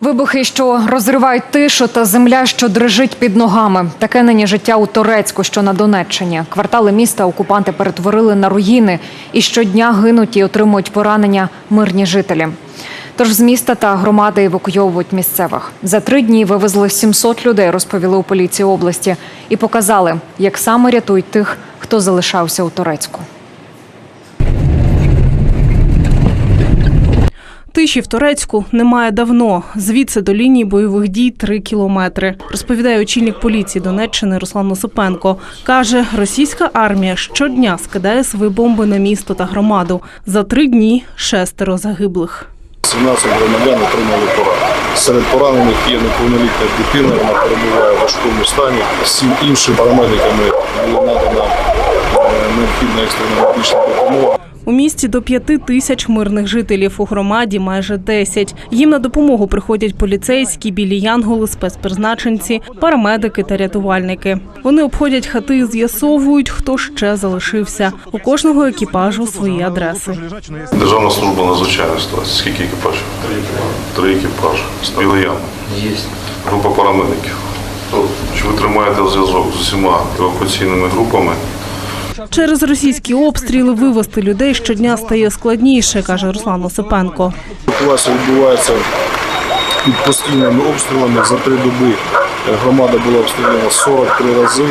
Вибухи, що розривають тишу, та земля, що дрижить під ногами. Таке нині життя у Торецьку, що на Донеччині. Квартали міста окупанти перетворили на руїни, і щодня гинуть і отримують поранення мирні жителі. Тож з міста та громади евакуйовують місцевих. За три дні вивезли 700 людей, розповіли у поліції області, і показали, як саме рятують тих, хто залишався у Торецьку. Тиші в Торецьку немає давно. Звідси до лінії бойових дій три кілометри. Розповідає очільник поліції Донеччини Руслан Осипенко. Каже, російська армія щодня скидає свої бомби на місто та громаду. За три дні шестеро загиблих. 17 громадян отримали поранення. Серед поранених є неповнолітня дитина, вона перебуває в важкому стані. Всім іншим парамедиками була надана е, необхідна екстрена допомога. У місті до п'яти тисяч мирних жителів, у громаді майже 10. Їм на допомогу приходять поліцейські, білі янголи, спецпризначенці, парамедики та рятувальники. Вони обходять хати і з'ясовують, хто ще залишився. У кожного екіпажу свої адреси. Державна служба надзвичайної ситуації. Скільки екіпажів? Три екіпажі. Білий Ян. Є. Група парамедиків. Чи ви тримаєте зв'язок з усіма евакуаційними групами? Через російські обстріли вивезти людей щодня стає складніше, каже Руслан Осипенко. Евакуація відбувається під постійними обстрілами. За три доби е, громада була обстріляна 43 рази,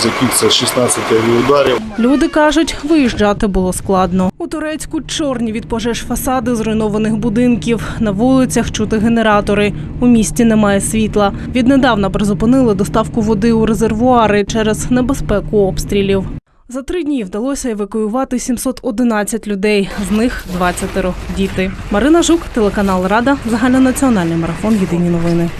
з яких це 16 авіаударів. Люди кажуть, виїжджати було складно. У Турецьку чорні від пожеж фасади зруйнованих будинків. На вулицях чути генератори. У місті немає світла. Віднедавна призупинили доставку води у резервуари через небезпеку обстрілів. За три дні вдалося евакуювати 711 людей, з них 20 – діти. Марина Жук, телеканал Рада, загальнонаціональний марафон. Єдині новини.